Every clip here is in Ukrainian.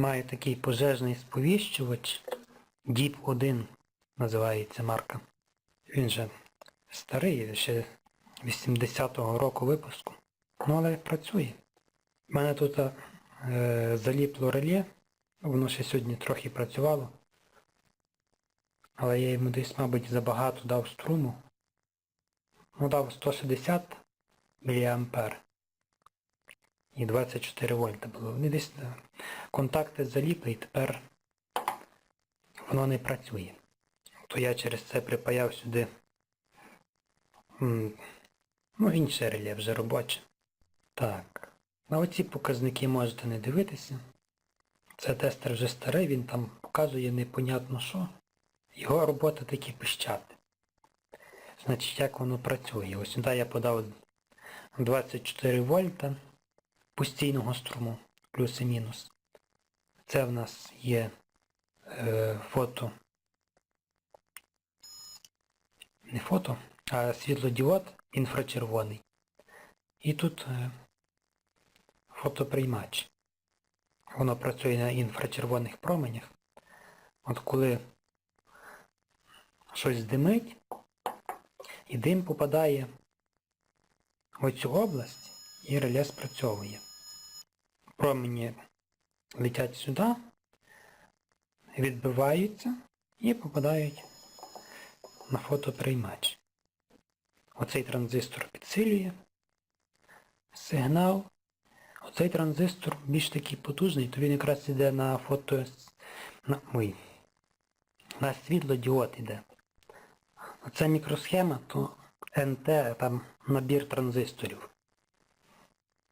Маю такий пожежний сповіщувач. Діп 1 називається марка. Він же старий, ще 80-го року випуску. Ну але працює. У мене тут е, заліпло реле, воно ще сьогодні трохи працювало. Але я йому десь, мабуть, забагато дав струму. Ну дав 160 мА. І 24 вольта було. Вони десь е, контакти заліпли і тепер воно не працює. То я через це припаяв сюди ну, інше реле вже робоче. Так. На оці показники можете не дивитися. Це тестер вже старий, він там показує непонятно що. Його робота таки пищати. Значить, як воно працює. Ось сюди я подав 24 вольта постійного струму, плюс і мінус. Це в нас є е, фото. Не фото, а світлодіод інфрачервоний. І тут е, фотоприймач. Воно працює на інфрачервоних променях. От коли щось димить, і дим попадає в оцю область і реле спрацьовує. Промені летять сюди, відбиваються і попадають на фотоприймач. Оцей транзистор підсилює сигнал. Оцей транзистор більш такий потужний, то він якраз йде на фото... на, ой, на світлодіод йде. Оця мікросхема, то НТ, там набір транзисторів.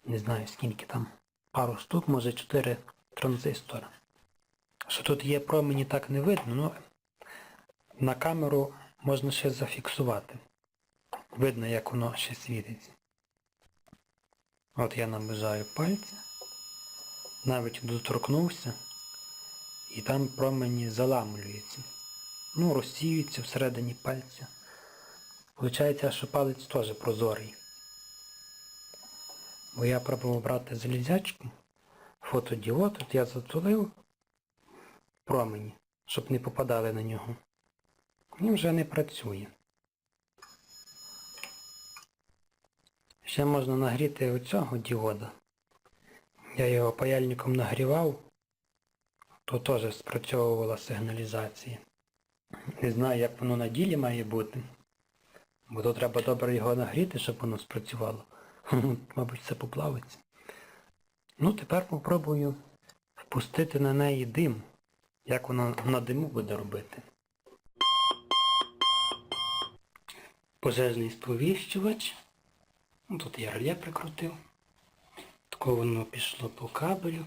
Не знаю скільки там. Пару штук, може 4 транзистора. Що тут є промені так не видно, ну на камеру можна ще зафіксувати. Видно, як воно ще світиться. От я наближаю пальці, навіть доторкнувся, і там промені заламлюються. Ну, розсіюються всередині пальця. Получається, що палець теж прозорий. Бо я пробував брати залізячку, фотодіод, от я затулив промені, щоб не попадали на нього. І вже не працює. Ще можна нагріти оцього діода. Я його паяльником нагрівав, то теж спрацьовувала сигналізація. Не знаю, як воно на ділі має бути. Бо то треба добре його нагріти, щоб воно спрацювало. Мабуть, це поплавиться. Ну, тепер попробую впустити на неї дим. Як воно на диму буде робити. Пожежний сповіщувач. Ну, Тут я реле прикрутив. Тако воно пішло по кабелю.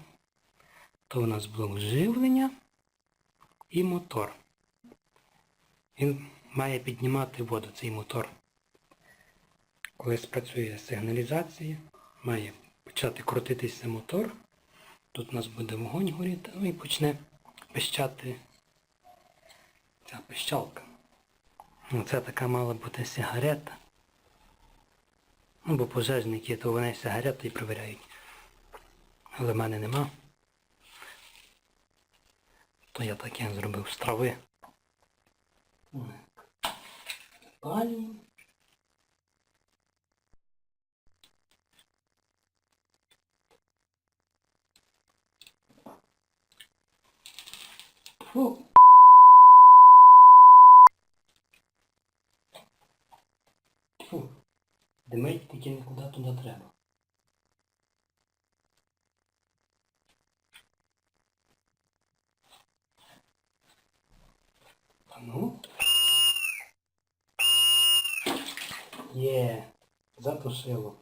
То у нас блок живлення і мотор. Він має піднімати воду, цей мотор. Коли спрацює сигналізація, має почати крутитися мотор. Тут у нас буде вогонь горіти, ну і почне пищати ця пищалка. Ну, Це така мала бути сигарета. Ну, бо пожежники, то вони сигарети і перевіряють. Але в мене нема. То я таке зробив з трави. Пальні. Фу. Фу. Димить тільки нікуди туди треба. Ну. Є, затушило.